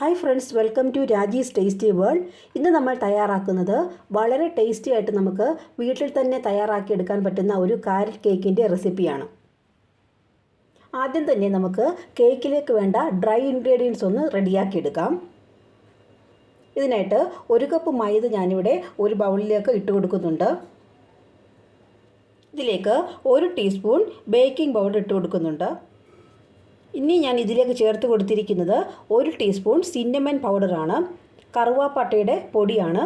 Hi friends welcome to Raji's tasty world ഇന്ന് നമ്മൾ തയ്യാറാക്കുന്നത് വളരെ ടേസ്റ്റി ആയിട്ട് നമുക്ക് വീട്ടിൽ തന്നെ തയ്യാറാക്കിയെടുക്കാൻ പറ്റുന്ന ഒരു കാരറ്റ് കേക്കിന്റെ റെസിപ്പിയാണ് ആദ്യം തന്നെ നമുക്ക് കേക്കിലേക്ക് വേണ്ട ഡ്രൈ ഇൻഗ്രീഡിയൻസ് ഒന്ന് റെഡിയാക്കിയെടുക്കാം ഇതിനായിട്ട് ഒരു കപ്പ് മൈദ ഞാനിവിടെ ഒരു ബൗളിലേക്ക് ഇട്ട് കൊടുക്കുന്നുണ്ട്. ഇതിലേക്ക് ഒരു ടീസ്പൂൺ ബേക്കിംഗ് പൗഡർ ഇട്ട് കൊടുക്കുന്നുണ്ട്. ഇനി ഞാൻ ഇതിലേക്ക് ചേർത്ത് കൊടുത്തിരിക്കുന്നത് ഒരു ടീസ്പൂൺ സിന്നമൻ പൗഡറാണ്. കറുവാപ്പട്ടയുടെ പൊടിയാണ്.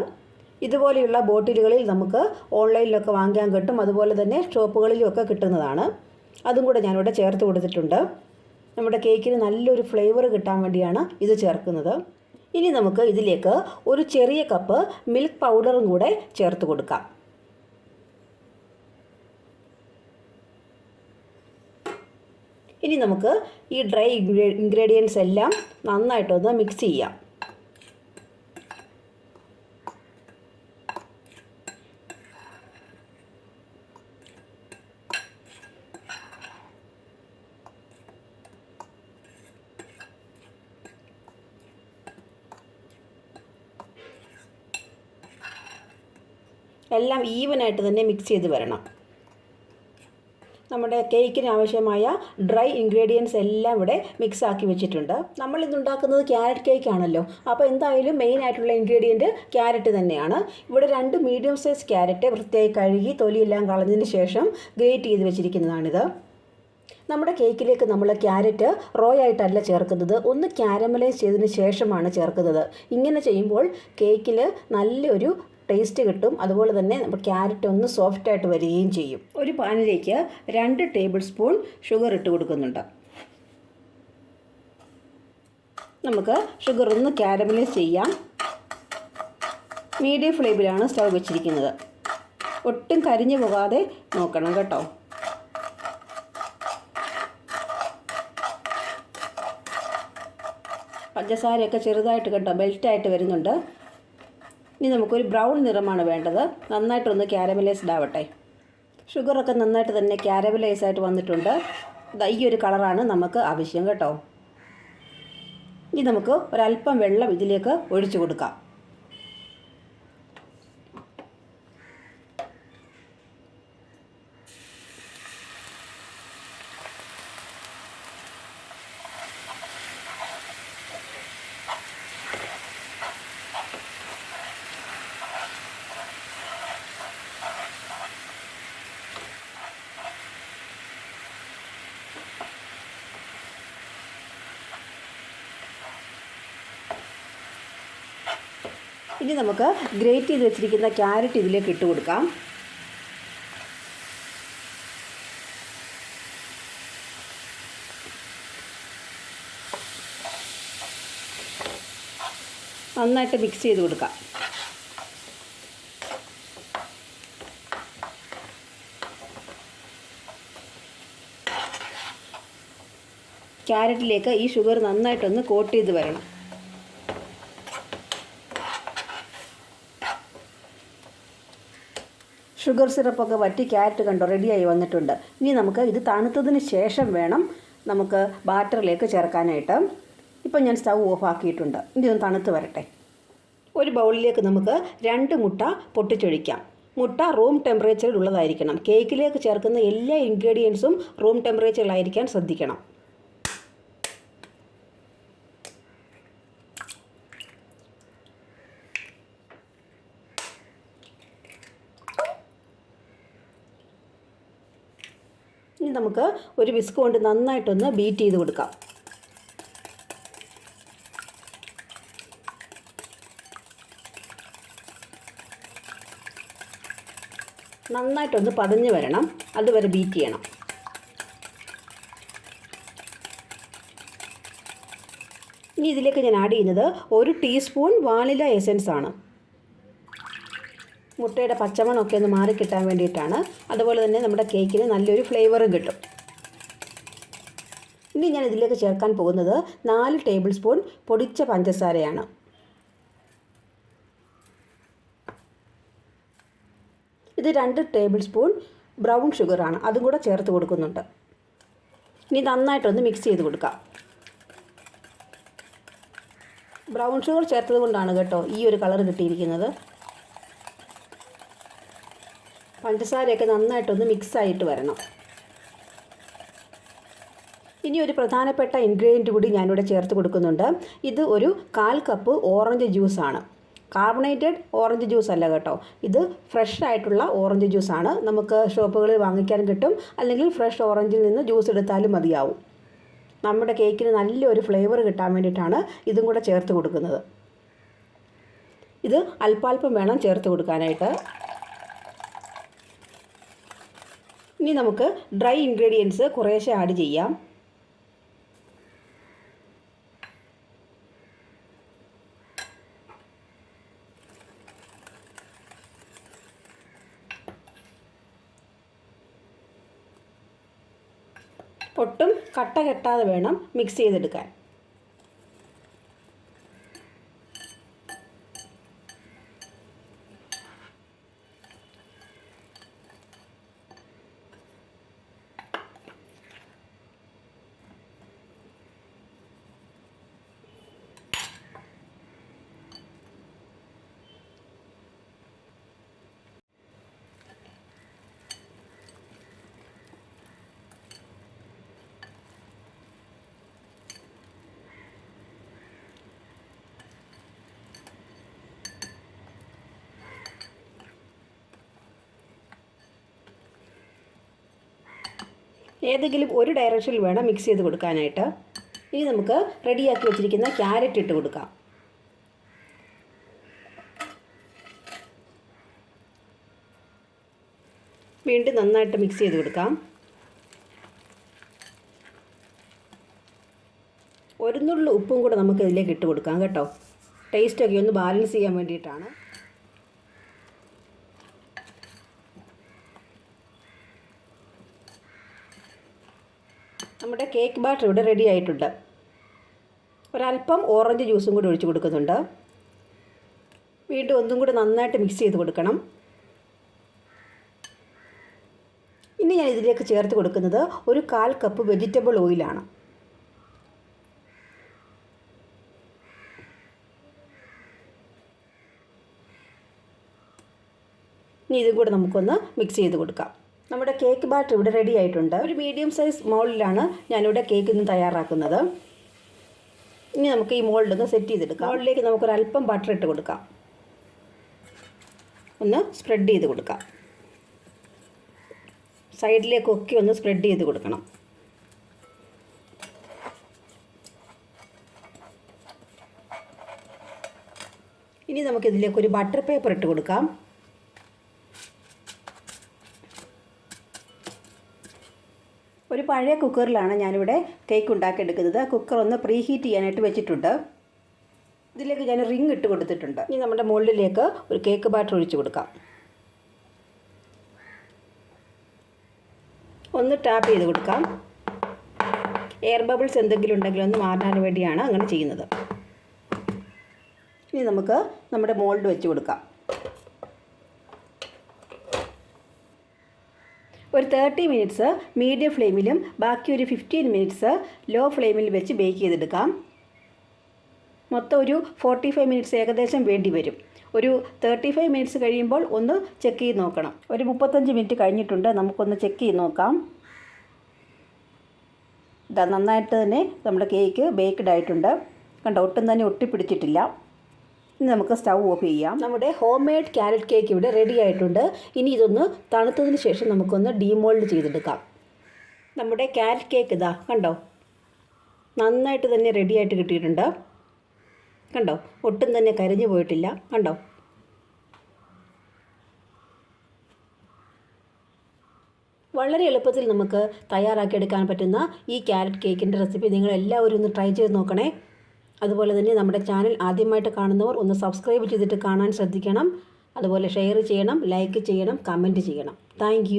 ഇതുപോലെയുള്ള ബോട്ടിലുകളിൽ നമുക്ക് ഓൺലൈനിലൊക്കെ വാങ്ങിക്കാൻ കിട്ടും. അതുപോലെ തന്നെ ഷോപ്പുകളിലുമൊക്കെ കിട്ടുന്നതാണ്. അതും കൂടെ ഞാനിവിടെ ചേർത്ത് കൊടുത്തിട്ടുണ്ട്. നമ്മുടെ കേക്കിന് നല്ലൊരു ഫ്ലേവർ കിട്ടാൻ വേണ്ടിയാണ് ഇത് ചേർക്കുന്നത്. ഇനി നമുക്ക് ഇതിലേക്ക് ഒരു ചെറിയ കപ്പ് മിൽക്ക് പൗഡറും കൂടെ ചേർത്ത് കൊടുക്കാം. ഇനി നമുക്ക് ഈ ഡ്രൈ ഇൻഗ്രീഡിയൻസ് എല്ലാം നന്നായിട്ടൊന്ന് മിക്സ് ചെയ്യാം. എല്ലാം ഈവനായിട്ട് തന്നെ മിക്സ് ചെയ്ത് വരണം. നമ്മുടെ കേക്കിന് ആവശ്യമായ ഡ്രൈ ഇൻഗ്രീഡിയൻസ് എല്ലാം ഇവിടെ മിക്സ് ആക്കി വെച്ചിട്ടുണ്ട്. നമ്മൾ ഇന്നുണ്ടാക്കുന്നത് ക്യാരറ്റ് കേക്ക് ആണല്ലോ. അപ്പോൾ എന്തായാലും മെയിൻ ആയിട്ടുള്ള ഇൻഗ്രീഡിയന്റ് ക്യാരറ്റ് തന്നെയാണ്. ഇവിടെ രണ്ട് മീഡിയം സൈസ് ക്യാരറ്റ് വൃത്തിയായി കഴുകി തൊലിയെല്ലാം കളഞ്ഞതിന് ശേഷം ഗ്രേറ്റ് ചെയ്ത് വെച്ചിരിക്കുന്നതാണിത്. നമ്മുടെ കേക്കിലേക്ക് നമ്മൾ ക്യാരറ്റ് റോ ആയിട്ടല്ല ചേർക്കുന്നത്. ഒന്ന് ക്യാരമലൈസ് ചെയ്തതിന് ശേഷമാണ് ചേർക്കുന്നത്. ഇങ്ങനെ ചെയ്യുമ്പോൾ കേക്കിൽ നല്ലൊരു ടേസ്റ്റ് കിട്ടും. അതുപോലെ തന്നെ ക്യാരറ്റ് ഒന്ന് സോഫ്റ്റ് ആയിട്ട് വരികയും ചെയ്യും. ഒരു പാനിലേക്ക് രണ്ട് ടേബിൾ സ്പൂൺ ഷുഗർ ഇട്ട് കൊടുക്കുന്നുണ്ട്. നമുക്ക് ഷുഗർ ഒന്ന് ക്യാരമലൈസ് ചെയ്യാം. മീഡിയം ഫ്ലെയിമിലാണ് സ്റ്റൗ വെച്ചിരിക്കുന്നത്. ഒട്ടും കരിഞ്ഞു പോകാതെ നോക്കണം കേട്ടോ. പഞ്ചസാരയൊക്കെ ചെറുതായിട്ട് കേട്ടോ ബെൽറ്റായിട്ട് വരുന്നുണ്ട്. ഇനി നമുക്കൊരു ബ്രൗൺ നിറമാണ് വേണ്ടത്. നന്നായിട്ടൊന്ന് ക്യാരമലൈസ്ഡ് ആവട്ടെ. ഷുഗറൊക്കെ നന്നായിട്ട് തന്നെ ക്യാരമലൈസ് ആയിട്ട് വന്നിട്ടുണ്ട്. ഈ ഒരു കളറാണ് നമുക്ക് ആവശ്യം കേട്ടോ. ഇനി നമുക്ക് ഒരല്പം വെള്ളം ഇതിലേക്ക് ഒഴിച്ചു കൊടുക്കാം. ഇനി നമുക്ക് ഗ്രേറ്റ് ചെയ്ത് വെച്ചിരിക്കുന്ന ക്യാരറ്റ് ഇതിലേക്ക് ഇട്ട് കൊടുക്കാം. നന്നായിട്ട് മിക്സ് ചെയ്ത് കൊടുക്കാം. ക്യാരറ്റിലേക്ക് ഈ ഷുഗർ നന്നായിട്ടൊന്ന് കോട്ട് ചെയ്ത് വരണം. ഷുഗർ സിറപ്പൊക്കെ വറ്റി ക്യാരറ്റ് കണ്ടോ റെഡിയായി വന്നിട്ടുണ്ട്. ഇനി നമുക്ക് ഇത് തണുത്തതിന് ശേഷം വേണം നമുക്ക് ബാറ്ററിലേക്ക് ചേർക്കാനായിട്ട്. ഇപ്പം ഞാൻ സ്റ്റൗ ഓഫ് ആക്കിയിട്ടുണ്ട് ഇനി ഒന്ന് തണുത്ത് വരട്ടെ. ഒരു ബൗളിലേക്ക് നമുക്ക് രണ്ട് മുട്ട പൊട്ടിച്ചൊഴിക്കാം. മുട്ട റൂം ടെമ്പറേച്ചറിൽ ഉള്ളതായിരിക്കണം. കേക്കിലേക്ക് ചേർക്കുന്ന എല്ലാ ഇൻഗ്രീഡിയൻസും റൂം ടെമ്പറേച്ചറിലായിരിക്കാൻ ശ്രദ്ധിക്കണം. നമുക്ക് ഒരു വിസ്ക് കൊണ്ട് നന്നായിട്ടൊന്ന് ബീറ്റ് ചെയ്ത് കൊടുക്കാം. നന്നായിട്ടൊന്ന് പതഞ്ഞ് വരണം. അതുവരെ ബീറ്റ് ചെയ്യണം. ഇനി ഇതിലേക്ക് ഞാൻ ആഡ് ചെയ്യുന്നത് ഒരു ടീസ്പൂൺ വാനില എസൻസ് ആണ്. മുട്ടയുടെ പച്ചമണമൊക്കെ ഒന്ന് മാറിക്കിട്ടാൻ വേണ്ടിയിട്ടാണ്. അതുപോലെ തന്നെ നമ്മുടെ കേക്കിന് നല്ലൊരു ഫ്ലേവറും കിട്ടും. ഇനി ഞാൻ ഇതിലേക്ക് ചേർക്കാൻ പോകുന്നത് നാല് ടേബിൾ സ്പൂൺ പൊടിച്ച പഞ്ചസാരയാണ്. ഇത് രണ്ട് ടേബിൾ സ്പൂൺ ബ്രൗൺ ഷുഗറാണ് അതും കൂടെ ചേർത്ത് കൊടുക്കുന്നുണ്ട്. ഇനി നന്നായിട്ടൊന്ന് മിക്സ് ചെയ്ത് കൊടുക്കാം. ബ്രൗൺ ഷുഗർ ചേർത്തത് കൊണ്ടാണ് കേട്ടോ ഈ ഒരു കളർ കിട്ടിയിരിക്കുന്നത്. പഞ്ചസാരയൊക്കെ നന്നായിട്ടൊന്ന് മിക്സായിട്ട് വരണം. ഇനി ഒരു പ്രധാനപ്പെട്ട ഇൻഗ്രീഡിയന്റ് കൂടി ഞാനിവിടെ ചേർത്ത് കൊടുക്കുന്നുണ്ട്. ഇത് ഒരു കാൽ കപ്പ് ഓറഞ്ച് ജ്യൂസാണ് കാർബണേറ്റഡ് ഓറഞ്ച് ജ്യൂസ് അല്ല കേട്ടോ. ഇത് ഫ്രഷ് ആയിട്ടുള്ള ഓറഞ്ച് ജ്യൂസാണ് നമുക്ക് ഷോപ്പുകളിൽ വാങ്ങിക്കാൻ കിട്ടും. അല്ലെങ്കിൽ ഫ്രഷ് ഓറഞ്ചിൽ നിന്ന് ജ്യൂസ് എടുത്താലും മതിയാവും. നമ്മുടെ കേക്കിന് നല്ലൊരു ഫ്ലേവർ കിട്ടാൻ വേണ്ടിയിട്ടാണ് ഇതും കൂടെ ചേർത്ത് കൊടുക്കുന്നത്. ഇത് അല്പാൽപ്പം വേണം ചേർത്ത് കൊടുക്കാനായിട്ട്. ഇനി നമുക്ക് ഡ്രൈ ഇൻഗ്രീഡിയൻസ് കുറേശ്ശെ ആഡ് ചെയ്യാം. ഒട്ടും കട്ട കെട്ടാതെ വേണം മിക്സ് ചെയ്തെടുക്കാൻ. ഏതെങ്കിലും ഒരു ഡയറക്ഷനിൽ വേണം മിക്സ് ചെയ്ത് കൊടുക്കാനായിട്ട്. ഇനി നമുക്ക് റെഡിയാക്കി വെച്ചിരിക്കുന്ന ക്യാരറ്റ് ഇട്ട് കൊടുക്കാം. വീണ്ടും നന്നായിട്ട് മിക്സ് ചെയ്ത് കൊടുക്കാം. ഒരു ഉപ്പും കൂടെ നമുക്ക് ഇതിലേക്ക് ഇട്ട് കൊടുക്കാം കേട്ടോ. ടേസ്റ്റൊക്കെ ഒന്ന് ബാലൻസ് ചെയ്യാൻ വേണ്ടിയിട്ടാണ്. നമ്മുടെ കേക്ക് ബാറ്റർ ഇവിടെ റെഡി ആയിട്ടുണ്ട്. ഒരല്പം ഓറഞ്ച് ജ്യൂസും കൂടി ഒഴിച്ച് കൊടുക്കുന്നുണ്ട്. വീണ്ടും ഒന്നും കൂടി നന്നായിട്ട് മിക്സ് ചെയ്ത് കൊടുക്കണം. ഇനി ഞാൻ ഇതിലേക്ക് ചേർത്ത് കൊടുക്കുന്നത് ഒരു കാൽ കപ്പ് വെജിറ്റബിൾ ഓയിലാണ് ഇനി ഇതും കൂടെ നമുക്കൊന്ന് മിക്സ് ചെയ്ത് കൊടുക്കാം. നമ്മുടെ കേക്ക് ബാറ്റർ ഇവിടെ റെഡി ആയിട്ടുണ്ട്. ഒരു മീഡിയം സൈസ് മോൾഡിലാണ് ഞാനിവിടെ കേക്ക് ഇന്ന് തയ്യാറാക്കുന്നത്. ഇനി നമുക്ക് ഈ മോൾഡ് ഒന്ന് സെറ്റ് ചെയ്തെടുക്കാം. മോളിലേക്ക് നമുക്കൊരു അല്പം ബട്ടർ ഇട്ട് കൊടുക്കാം. ഒന്ന് സ്പ്രെഡ് ചെയ്ത് കൊടുക്കാം. സൈഡിലേക്കൊക്കെ ഒന്ന് സ്പ്രെഡ് ചെയ്ത് കൊടുക്കണം. ഇനി നമുക്കിതിലേക്ക് ഒരു ബട്ടർ പേപ്പർ ഇട്ട് കൊടുക്കാം. ഒരു പഴയ കുക്കറിലാണ് ഞാനിവിടെ കേക്ക് ഉണ്ടാക്കിയെടുക്കുന്നത്. കുക്കർ ഒന്ന് പ്രീ ഹീറ്റ് ചെയ്യാനായിട്ട് വെച്ചിട്ടുണ്ട്. ഇതിലേക്ക് ഞാൻ റിങ് ഇട്ട് കൊടുത്തിട്ടുണ്ട്. ഇനി നമ്മുടെ മുകളിലേക്ക് ഒരു കേക്ക് ബാറ്റർ ഒഴിച്ച് കൊടുക്കാം. ഒന്ന് ടാപ്പ് ചെയ്ത് കൊടുക്കാം. എയർ ബബിൾസ് എന്തെങ്കിലും ഉണ്ടെങ്കിൽ ഒന്ന് മാറാൻ വേണ്ടിയാണ് അങ്ങനെ ചെയ്യുന്നത്. ഇനി നമുക്ക് നമ്മുടെ മോൾഡ് വെച്ച് കൊടുക്കാം. ഒരു തേർട്ടി മിനിറ്റ്സ് മീഡിയം ഫ്ലെയിമിലും ബാക്കി ഒരു ഫിഫ്റ്റീൻ മിനിറ്റ്സ് ലോ ഫ്ലെയിമിൽ വെച്ച് ബേക്ക് ചെയ്തെടുക്കാം. മൊത്തം ഒരു ഫോർട്ടി ഫൈവ് മിനിറ്റ്സ് ഏകദേശം വേണ്ടി വരും. ഒരു തേർട്ടി ഫൈവ് മിനിറ്റ്സ് കഴിയുമ്പോൾ ഒന്ന് ചെക്ക് ചെയ്ത് നോക്കണം. ഒരു മുപ്പത്തഞ്ച് മിനിറ്റ് കഴിഞ്ഞിട്ടുണ്ട്. നമുക്കൊന്ന് ചെക്ക് ചെയ്ത് നോക്കാം. ഇതാ നന്നായിട്ട് തന്നെ നമ്മുടെ കേക്ക് ബേക്ക്ഡ് ആയിട്ടുണ്ട്. കണ്ടോ ഒട്ടും തന്നെ ഒട്ടിപ്പിടിച്ചിട്ടില്ല. ഇനി നമുക്ക് സ്റ്റൗ ഓഫ് ചെയ്യാം. നമ്മുടെ ഹോം മെയ്ഡ് ക്യാരറ്റ് കേക്ക് ഇവിടെ റെഡി ആയിട്ടുണ്ട്. ഇനി ഇതൊന്ന് തണുത്തതിന് ശേഷം നമുക്കൊന്ന് ഡീമോൾഡ് ചെയ്തെടുക്കാം. നമ്മുടെ ക്യാരറ്റ് കേക്ക് ഇതാ കണ്ടോ? നന്നായിട്ട് തന്നെ റെഡി ആയിട്ട് കിട്ടിയിട്ടുണ്ട്. കണ്ടോ? ഒട്ടും തന്നെ കരിഞ്ഞു പോയിട്ടില്ല. കണ്ടോ? വളരെ എളുപ്പത്തിൽ നമുക്ക് തയ്യാറാക്കിയെടുക്കാൻ പറ്റുന്ന ഈ ക്യാരറ്റ് കേക്കിന്റെ റെസിപ്പി നിങ്ങൾ എല്ലാവരും ഒന്ന് ട്രൈ ചെയ്ത് നോക്കണേ. അതുപോലെ തന്നെ നമ്മുടെ ചാനൽ ആദ്യമായിട്ട് കാണുന്നവർ ഒന്ന് സബ്സ്ക്രൈബ് ചെയ്തിട്ട് കാണാൻ ശ്രദ്ധിക്കണം. അതുപോലെ ഷെയർ ചെയ്യണം ലൈക്ക് ചെയ്യണം കമന്റ് ചെയ്യണം. താങ്ക്